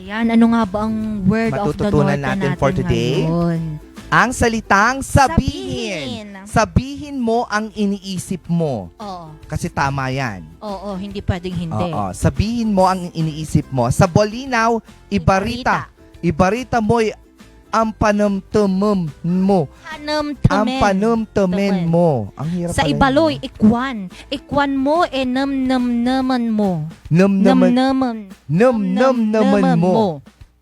Ayan, ano nga ba ang word of the Matututunan North natin for today? ngayon? Ang salitang sabihin. Sabihin mo ang iniisip mo. Oo. Kasi tama yan. Oo, hindi pwedeng hindi. Oo. Sabihin mo ang iniisip mo. Sa Bolinaw, ibarita. Ibarita mo ang panamtamam mo. Hanam Ang Tamen. mo. Ang hirap Sa ibaloy, yun. ikwan. Ikwan mo, e nam nam naman mo. Nam Nam naman. Nam nam naman mo.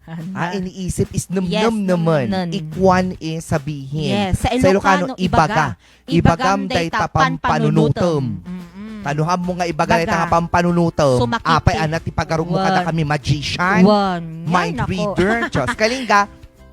Ah, Handa. iniisip is num Yes, num naman. Ikwan is sabihin. Yes, sa Ilocano, ibaga. Ibagam day tapam panunutom. Mm-mm. Tanuhan mo nga ibagalay Baga. ta nga pampanunuto. Sumakiti. Apay anat ipagarong mo ka na kami magician, One. Mind reader, Diyos. Kalinga,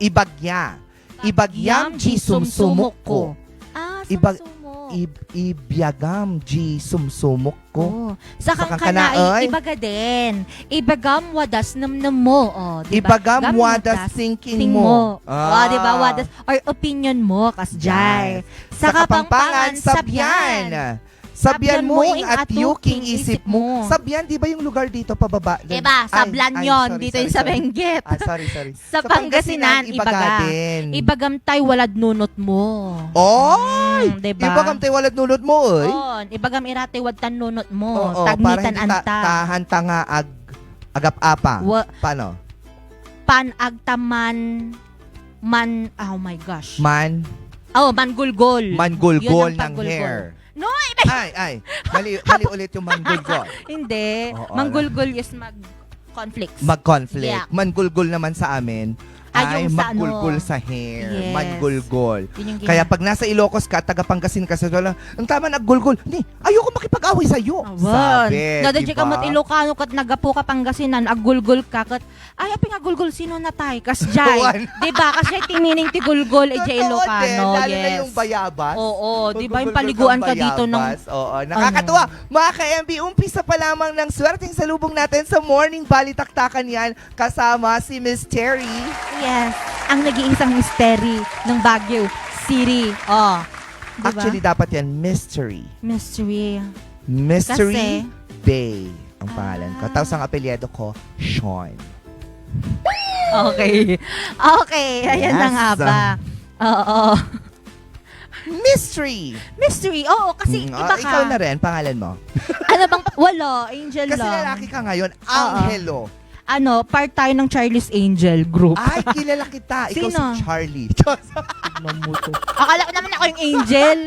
ibagya. Ibagyam ji sumsumok ko. Ah, Ibag- sumsumok. Ib ibyagam ji sumsumok ko. Oh. Sa Sa kang oy. ibaga din. Ibagam wadas namnam mo. Oh, diba? Ibagam Gam wadas thinking mo. mo. Ah. diba? Wadas, or opinion mo, kasjay. Sa kapampangan, sabyan. Sabyan mo ing at yuking isip mo. Sabyan, di ba yung lugar dito pababa? Diba? Ay, Sablan ay, yon sorry, dito sorry, yung sa sorry. Benguet. Ah, sorry, sorry. Sa Pangasinan, ibaga. din. Ibagam tay walad nunot mo. Oy! Mm, diba? Ibagam tayo walad nunod mo, oy. On, ibagam irate wad tan nunot mo. Oo, para Tagnitan hindi ta- anta. tahanta nga ag agap-apa. Wa- Paano? panagtaman man oh my gosh. Man, oh, mangulgol. mangulgol Yun ang ng paggulgol. hair. No, Ay, ay. Mali, mali ulit yung manggulgol. Hindi. Oo, Manggulgol is mag conflicts. Mag-conflict. Yeah. Mangulgul naman sa amin. Ay, Ay, yung sa ano. maggulgul sa hair. Yes. Yun yung Kaya pag nasa Ilocos ka, taga Pangasin ka sa wala, ang tama naggulgul. Ni, ayoko makipag-away sa iyo. Awan. Sabi, Nada di ka ba? mat Ilocano kat nagapo ka Pangasinan, agulgol ka kat ay aping agulgol sino na tay kas jay. Awan. di ba? Kasi timining ti gulgol e jay Totoo din, Ilocano. Lalo yes. na yung bayabas. Oo, di ba yung paliguan ka dito bayabas. Oo, nakakatuwa. Mga ka-MB, umpisa pa lamang ng swerteng salubong natin sa morning balitaktakan yan kasama si Miss Terry. Yes, ang nag-iisang mystery ng Baguio City. Oh, diba? Actually, dapat yan mystery. mystery. Mystery Kasi, Bay ang pangalan ko. Ah. Tapos ang apelyido ko, Sean. okay. Okay, ayan na Yes. nga ba. Oo. Mystery! Mystery, oo, kasi Mm, iba ah, ka. Ikaw na rin, pangalan mo. Ano bang, wala, angel Kasi lang. lalaki ka ngayon, Oo. Ano, part tayo ng Charlie's Angel group. Ay, kilala kita. Ikaw Sino? si Charlie. Akala ko naman ako yung angel.